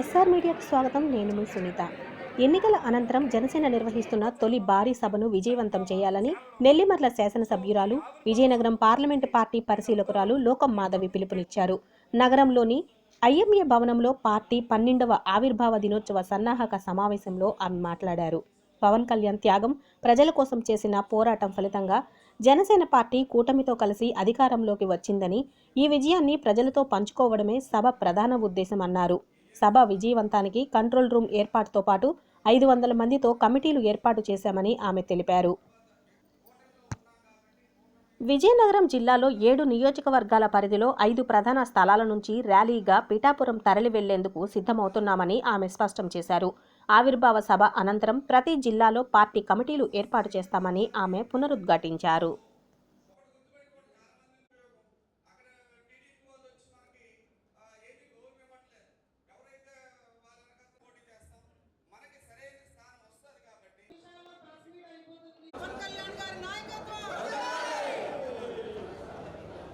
SR మీడియాకు స్వాగతం. నేను మీ సునీత. ఎన్నికల అనంతరం జనసేన నిర్వహిస్తున్న తొలి భారీ సభను విజయవంతం చేయాలని నెల్లిమర్ల శాసనసభ్యురాలు విజయనగరం పార్లమెంటు పార్టీ పరిశీలకురాలు లోకం మాధవి పిలుపునిచ్చారు. నగరంలోని ఐఎంఏ భవనంలో పార్టీ పన్నెండవ ఆవిర్భావ దినోత్సవ సన్నాహక సమావేశంలో ఆమె మాట్లాడారు. పవన్ కళ్యాణ్ త్యాగం ప్రజల కోసం చేసిన పోరాటం ఫలితంగా జనసేన పార్టీ కూటమితో కలిసి అధికారంలోకి వచ్చిందని ఈ విజయాన్ని ప్రజలతో పంచుకోవడమే సభ ప్రధాన ఉద్దేశమన్నారు సభ విజయవంతానికి కంట్రోల్ రూమ్ ఏర్పాటుతో పాటు ఐదు వందల మందితో కమిటీలు ఏర్పాటు చేశామని ఆమె తెలిపారు. విజయనగరం జిల్లాలో ఏడు నియోజకవర్గాల పరిధిలో ఐదు ప్రధాన స్థలాల నుంచి ర్యాలీగా పిఠాపురం తరలి వెళ్ళేందుకు సిద్ధమవుతున్నామని ఆమె స్పష్టం చేశారు. ఆవిర్భావ సభ అనంతరం ప్రతి జిల్లాలో పార్టీ కమిటీలు ఏర్పాటు చేస్తామని ఆమె పునరుద్ఘాటించారు పవన్ కళ్యాణ్ గారి నాయకత్వం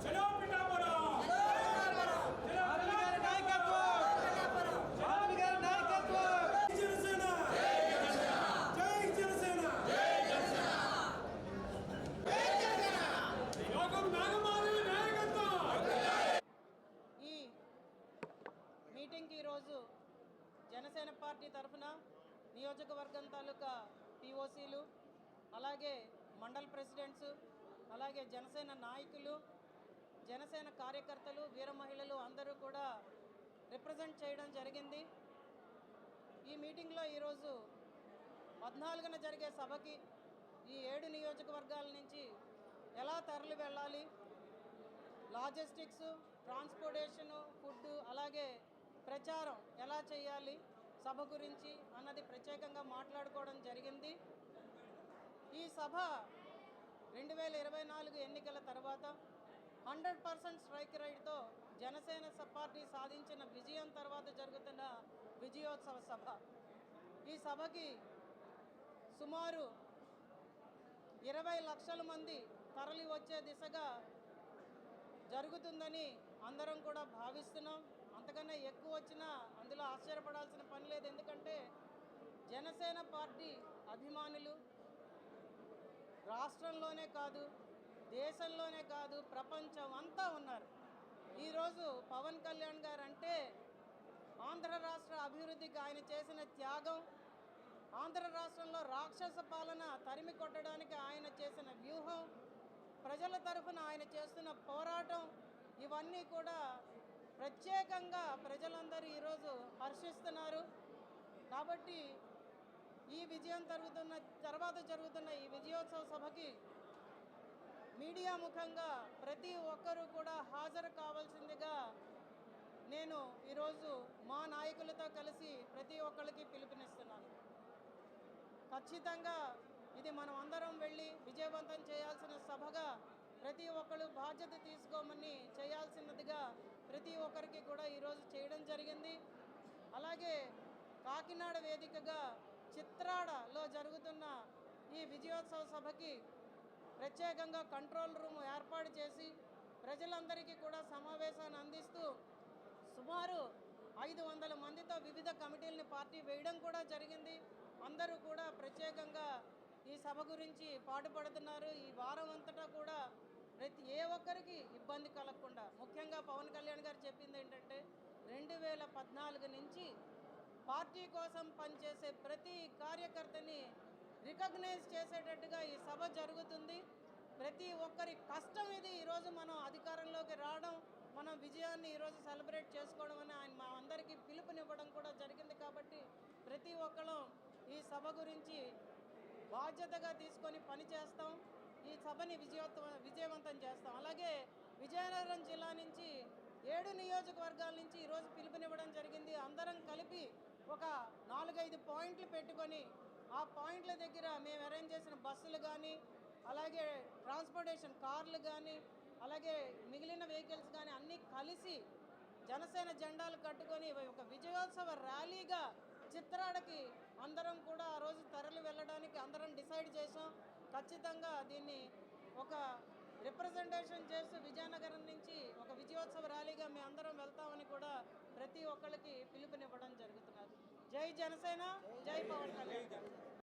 చలో పిఠాపురం చలో గారి నాయకత్వం చలో గారి నాయకత్వం జనసేన జై జనసేన యోగం నాగమారి నాయకత్వం ఈ మీటింగ్కి ఈరోజు జనసేన పార్టీ తరఫున నియోజకవర్గం తాలూకా పిఓసీలు అలాగే మండల్ ప్రెసిడెంట్స్ అలాగే జనసేన నాయకులు జనసేన కార్యకర్తలు వీర మహిళలు అందరూ కూడా రిప్రజెంట్ చేయడం జరిగింది. ఈ మీటింగ్లో ఈరోజు పద్నాలుగున జరిగే సభకి ఈ ఏడు నియోజకవర్గాల నుంచి ఎలా తరలి వెళ్ళాలి? లాజిస్టిక్స్ ట్రాన్స్పోర్టేషను ఫుడ్ అలాగే ప్రచారం ఎలా చేయాలి? సభ గురించి అన్నది ప్రత్యేకంగా మాట్లాడుకోవడం జరిగింది. ఈ సభ రెండు వేల ఇరవై నాలుగు ఎన్నికల తర్వాత హండ్రెడ్ పర్సెంట్ స్ట్రైక్ రైడ్తో జనసేన పార్టీ సాధించిన విజయం తర్వాత జరుగుతున్న విజయోత్సవ సభ. ఈ సభకి సుమారు ఇరవై లక్షల మంది తరలి వచ్చే దిశగా జరుగుతుందని అందరం కూడా భావిస్తున్నాం. అంతకన్నా ఎక్కువ వచ్చినా అందులో ఆశ్చర్యపడాల్సిన పని లేదు. ఎందుకంటే జనసేన పార్టీ అభిమానులు రాష్ట్రంలోనే కాదు దేశంలోనే కాదు ప్రపంచం అంతా ఉన్నారు. ఈరోజు పవన్ కళ్యాణ్ గారు అంటే ఆంధ్ర రాష్ట్ర అభివృద్ధికి ఆయన చేసిన త్యాగం ఆంధ్ర రాష్ట్రంలో రాక్షస పాలన తరిమి కొట్టడానికి ఆయన చేసిన వ్యూహం ప్రజల తరఫున ఆయన చేస్తున్న పోరాటం ఇవన్నీ కూడా ప్రత్యేకంగా ప్రజలందరూ ఈరోజు హర్షిస్తున్నారు. కాబట్టి ఈ విజయం జరుగుతున్న తర్వాత జరుగుతున్న ఈ విజయోత్సవ సభకి మీడియా ముఖంగా ప్రతి ఒక్కరూ కూడా హాజరు కావాల్సిందిగా నేను ఈరోజు మా నాయకులతో కలిసి ప్రతి ఒక్కరికి పిలుపునిస్తున్నాను. ఖచ్చితంగా ఇది మనం అందరం వెళ్ళి విజయవంతం చేయాల్సిన సభగా ప్రతి ఒక్కరు బాధ్యత తీసుకోమని చేయాల్సినదిగా ప్రతి ఒక్కరికి కూడా ఈరోజు చేయడం జరిగింది. అలాగే కాకినాడ వేదికగా చిత్రాడలో జరుగుతున్న ఈ విజయోత్సవ సభకి ప్రత్యేకంగా కంట్రోల్ రూమ్ ఏర్పాటు చేసి ప్రజలందరికీ కూడా సమావేశాన్ని అందిస్తూ సుమారు ఐదు వందల మందితో వివిధ కమిటీలని పార్టీ వేయడం కూడా జరిగింది. అందరూ కూడా ప్రత్యేకంగా ఈ సభ గురించి పాటుపడుతున్నారు. ఈ వారం అంతటా కూడా ప్రతి ఏ ఒక్కరికి ఇబ్బంది కలగకుండా ముఖ్యంగా పవన్ కళ్యాణ్ గారు చెప్పింది ఏంటంటే రెండు వేల పద్నాలుగు నుంచి పార్టీ కోసం పనిచేసే ప్రతి కార్యకర్తని రికగ్నైజ్ చేసేటట్టుగా ఈ సభ జరుగుతుంది. ప్రతి ఒక్కరి కష్టం ఇది. ఈరోజు మనం అధికారంలోకి రావడం మనం విజయాన్ని ఈరోజు సెలబ్రేట్ చేసుకోవడం అని ఆయన మా అందరికీ పిలుపునివ్వడం కూడా జరిగింది కాబట్టి ప్రతి ఒక్కరం ఈ సభ గురించి బాధ్యతగా తీసుకొని పని చేస్తాం. ఈ సభని విజయోత్వ విజయవంతం చేస్తాం. అలాగే విజయనగరం జిల్లా నుంచి ఏడు నియోజకవర్గాల నుంచి ఈరోజు పిలుపునివ్వడం జరిగింది. అందరం కలిపి ఒక నాలుగైదు పాయింట్లు పెట్టుకొని ఆ పాయింట్ల దగ్గర మేము అరేంజ్ చేసిన బస్సులు కానీ అలాగే ట్రాన్స్పోర్టేషన్ కార్లు కానీ అలాగే మిగిలిన వెహికల్స్ కానీ అన్నీ కలిసి జనసేన జెండాలు కట్టుకొని ఒక విజయోత్సవ ర్యాలీగా చిత్రాడకి అందరం కూడా ఆ రోజు తరలి వెళ్ళడానికి అందరం డిసైడ్ చేసాం ఖచ్చితంగా దీన్ని ఒక రిప్రజెంటేషన్ చేస్తూ విజయనగరం నుంచి ఒక విజయోత్సవ ర్యాలీగా మేము అందరం వెళ్తామని కూడా ప్రతి ఒక్కరికి పిలుపునివ్వడం జరుగుతున్నది. జై జనసేన జై పవన్ కళ్యాణ్.